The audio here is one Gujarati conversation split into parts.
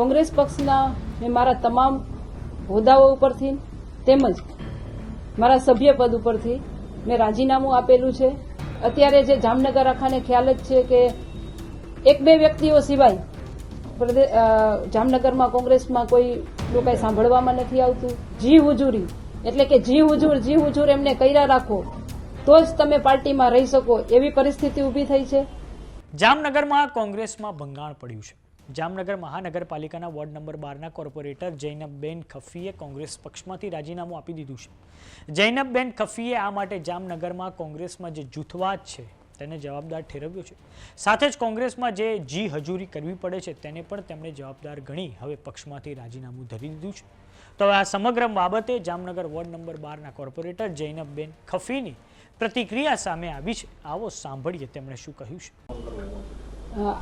કોંગ્રેસ પક્ષના મેં મારા તમામ હોદ્દાઓ ઉપરથી તેમજ મારા સભ્યપદ ઉપરથી મેં રાજીનામું આપેલું છે. અત્યારે જે જામનગર આખાને ખ્યાલ જ છે કે એક બે વ્યક્તિઓ સિવાય જામનગરમાં કોંગ્રેસમાં કોઈ લોકોએ સાંભળવામાં નથી આવતું. જી હુજુરી એટલે કે જી હુજુર જી હુજુર એમને કર્યા રાખો, તો જ તમે પાર્ટીમાં રહી શકો એવી પરિસ્થિતિ ઊભી થઈ છે. જામનગરમાં કોંગ્રેસમાં ભંગાણ પડ્યું છે. જામનગર મહાનગરપાલિકાના વોર્ડ નંબર બારના કોર્પોરેટર જૈનબબેન ખફીએ કોંગ્રેસ પક્ષમાંથી રાજીનામું આપી દીધું છે. જૈનબબેન ખફીએ આ માટે જામનગરમાં કોંગ્રેસમાં જે જૂથવાદ છે તેને જવાબદાર ઠેરવ્યો છે. સાથે જ કોંગ્રેસમાં જે જી હજૂરી કરવી પડે છે તેને પણ તેમણે જવાબદાર ગણી હવે પક્ષમાંથી રાજીનામું ધરી દીધું છે. તો આ સમગ્ર બાબતે જામનગર વોર્ડ નંબર બારના કોર્પોરેટર જૈનબબેન ખફીની પ્રતિક્રિયા સામે આવી છે. આવો સાંભળીએ તેમણે શું કહ્યું છે.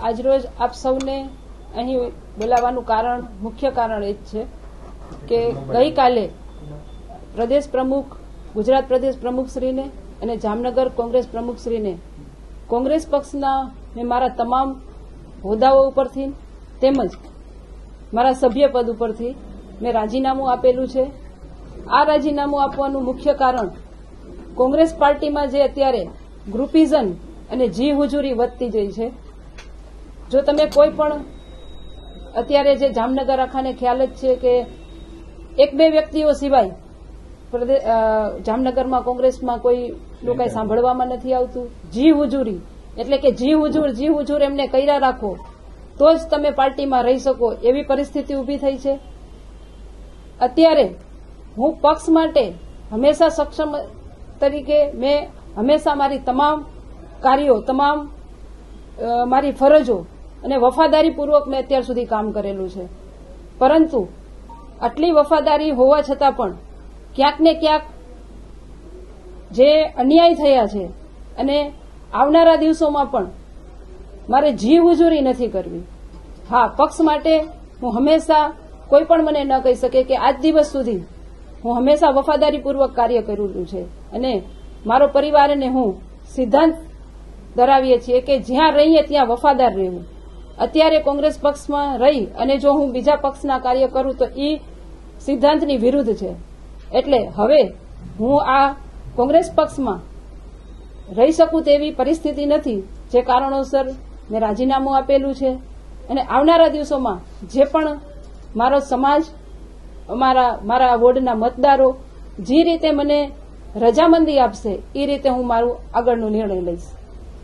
આજરોજ આપ સૌને અહીં બોલાવવાનું કારણ, મુખ્ય કારણ એ જ છે કે ગઈકાલે પ્રદેશ પ્રમુખ, ગુજરાત પ્રદેશ પ્રમુખશ્રીને અને જામનગર કોંગ્રેસ પ્રમુખશ્રીને કોંગ્રેસ પક્ષના મેં મારા તમામ હોદ્દાઓ ઉપરથી તેમજ મારા સભ્યપદ ઉપરથી મેં રાજીનામું આપેલું છે. આ રાજીનામું આપવાનું મુખ્ય કારણ કોંગ્રેસ પાર્ટીમાં જે અત્યારે ગ્રુપિઝમ અને જી હુજુરી વધતી જઈ છે. જો તમે કોઈ પણ અત્યારે જે જામનગર આખાને ખ્યાલ જ છે કે એક બે વ્યક્તિઓ સિવાય જામનગરમાં કોંગ્રેસમાં કોઈ લોકોએ સાંભળવામાં નથી આવતું. જી ઉજુરી. એટલે કે જી ઉજુર જી ઉજુર એમને કર્યા રાખો. તો જ તમે પાર્ટીમાં રહી શકો. એવી પરિસ્થિતિ ઊભી થઈ છે. અત્યારે હું પક્ષ માટે હંમેશા સક્ષમ તરીકે મેં હંમેશા મારી તમામ કાર્યો તમામ મારી ફરજો અને વફાદારીપૂર્વક મેં અત્યાર સુધી કામ કરેલું છે. પરંતુ આટલી વફાદારી હોવા છતાં પણ ક્યાંક ને ક્યાંક જે અન્યાય થયા છે અને આવનારા દિવસોમાં પણ મારે જી ઉજૂરી નથી કરવી. હા, પક્ષ માટે હું હંમેશા કોઈ પણ મને ન કહી શકે કે આજ દિવસ સુધી હું હંમેશા વફાદારીપૂર્વક કાર્ય કરેલું છે. અને મારો પરિવાર અને હું સિદ્ધાંત ધરાવીએ છીએ કે જ્યાં રહીએ ત્યાં વફાદાર રહેવું. અત્યારે કોંગ્રેસ પક્ષમાં રહી અને જો હું બીજા પક્ષના કાર્ય કરું તો એ સિદ્ધાંતની વિરુદ્ધ છે. એટલે હવે હું આ કોંગ્રેસ પક્ષમાં રહી શકું તેવી પરિસ્થિતિ નથી, જે કારણોસર મેં રાજીનામું આપેલું છે. અને આવનારા દિવસોમાં જે પણ મારો સમાજ, અમારા, મારા વોર્ડના મતદારો જે રીતે મને રજામંદી આપશે એ રીતે હું મારું આગળનો નિર્ણય લઈશ.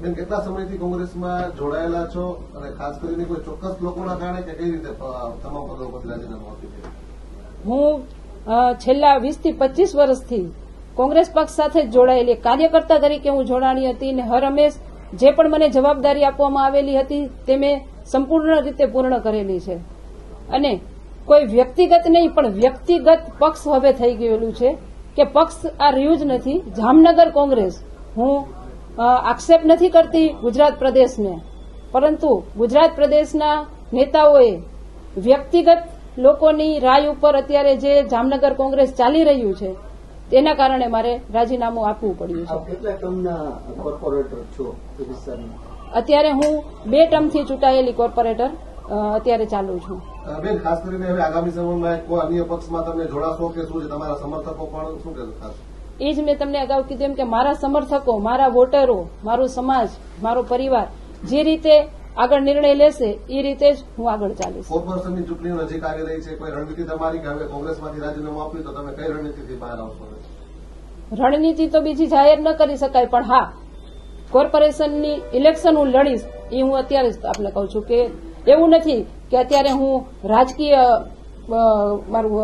બેન કેટલા સમયથી કોંગ્રેસમાં જોડાયેલા છો? અને ખાસ કરીને કોઈ ચોક્કસ લોકોના કારણે કે કઈ રીતે તમામ પદો પરથી રાજીનામું આપ્યું હું છેલ્લા વીસથી પચીસ વર્ષથી કોંગ્રેસ પક્ષ સાથે જોડાયેલી કાર્યકર્તા તરીકે હું જોડાણી હતી અને હર હંમેશ જે પણ મને જવાબદારી આપવામાં આવેલી હતી તે મેં સંપૂર્ણ રીતે પૂર્ણ કરેલી છે. અને કોઈ વ્યક્તિગત નહીં, પણ વ્યક્તિગત પક્ષ હવે થઈ ગયેલું છે કે પક્ષ આ રહ્યું જ નથી. જામનગર કોંગ્રેસ, હું આક્ષેપ નથી કરતી ગુજરાત પ્રદેશને. પરંતુ ગુજરાત પ્રદેશના નેતાઓએ વ્યક્તિગત લોકોની રાય ઉપર અત્યારે જે જામનગર કોંગ્રેસ ચાલી રહ્યું છે તેના કારણે મારે રાજીનામું આપવું પડ્યું છે. આપ કેટલા ટર્મના કોર્પોરેટર છો એ વિસ્તારના અત્યારે હું બે ટર્મથી ચૂંટાયેલી કોર્પોરેટર અત્યારે ચાલુ છું. બેન ખાસ કરીને હવે આગામી સમયમાં કોઈ અન્ય પક્ષમાં તમે જોડાશો કે શું છે? તમારા સમર્થકો પણ શું કહેશો? ખાસ. એ જ મેં તમને અગાઉ કીધું એમ કે મારા સમર્થકો મારા વોટરો મારો સમાજ મારો પરિવાર જે રીતે આગળ નિર્ણય લેશે એ રીતે જ હું આગળ ચાલીશ. કોર્પોરેશનની ચૂંટણીઓ નજીક આવી રહી છે કોઈ રણનીતિ તમારી કે હવે કોંગ્રેસમાંથી રાજીનામું આપ્યું તો તમે કઈ રણનીતિથી બહાર આવશો? રણનીતિ તો બીજી જાહેર ન કરી શકાય પણ હા કોર્પોરેશનની ઇલેક્શન હું લડીશ એ હું અત્યારે જ આપને કહું છું કે એવું નથી કે અત્યારે હું રાજકીય મારું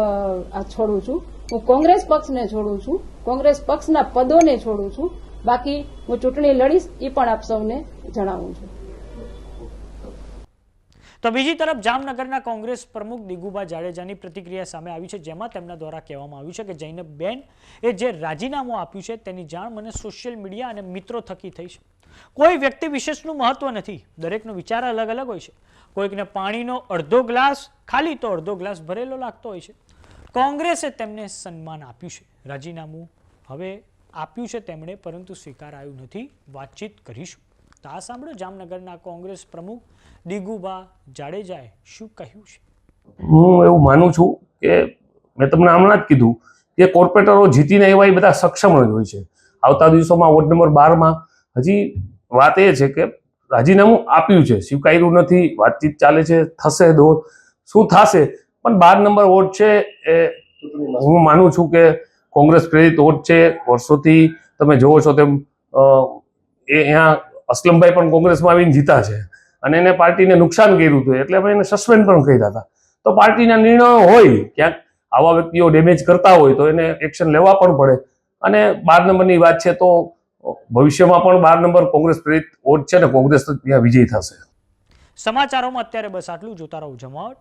આ છોડું છું. હું કોંગ્રેસ પક્ષને છોડું છું. કોંગ્રેસ પક્ષના પદોને છોડું છું. બાકી હું ચૂંટણી લડીશ એ પણ આપ સૌને જણાવું છું. તો બીજી તરફ જામનગરના કોંગ્રેસ પ્રમુખ દિગુબા જાડેજાની પ્રતિક્રિયા સામે આવી છે, જેમાં તેમના દ્વારા કહેવામાં આવ્યું છે કે જૈનબેન એ જે રાજીનામું આપ્યું છે, તેની જાણ મને સોશિયલ મીડિયા અને મિત્રો થકી થઈ છે. કોઈ વ્યક્તિ વિશેષનું મહત્વ નથી, દરેકનો વિચાર અલગ અલગ હોય છે. કોઈકને પાણીનો અડધો ગ્લાસ, ખાલી તો અડધો ગ્લાસ ભરેલો લાગતો હોય છે. કોંગ્રેસે તેમને સન્માન આપ્યું છે. રાજીનામું હવે આપ્યું છે તેમણે, પરંતુ સ્વીકારાયું નથી. વાતચીત કરીશું. તો આ સાંભળો જામનગરના કોંગ્રેસ પ્રમુખ દિગુબા જાડેજાએ શું કહ્યું છે? હું એવું માનું છું કે મેં તમને હમણાં જ કીધું કે કોર્પોરેટરો જીતીને એવા એ બધા સક્ષમ જ હોય છે. આવતા દિવસોમાં વોર્ડ નંબર બારમાં હજી વાત એ છે કે રાજીનામું આપ્યું છે. સ્વીકાર્યું નથી. વાતચીત ચાલે છે. થશે દોર. શું થશે? પણ બાર નંબર વોર્ડ છે એ હું માનું છું કે કોંગ્રેસ પ્રેરિત વોટ છે. વર્ષોથી તમે જોવો છો તેમ એ અહીંયા અસલમભાઈ પણ કોંગ્રેસમાં આવીને જીતા છે. અને એને પાર્ટીને નુકસાન કર્યું હતું, એટલે અમે એને સસ્પેન્ડ પણ કર્યા હતા. તો પાર્ટીના નિર્ણયો હોય, ક્યાંક આવા વ્યક્તિઓ ડેમેજ કરતા હોય તો એને એક્શન લેવા પણ પડે. અને બાર નંબરની વાત છે તો ભવિષ્યમાં પણ બાર નંબર કોંગ્રેસ પ્રેરિત વોટ છે ને કોંગ્રેસ ત્યાં વિજય થશે. સમાચારોમાં અત્યારે બસ આટલું જોતા રહો જમાવટ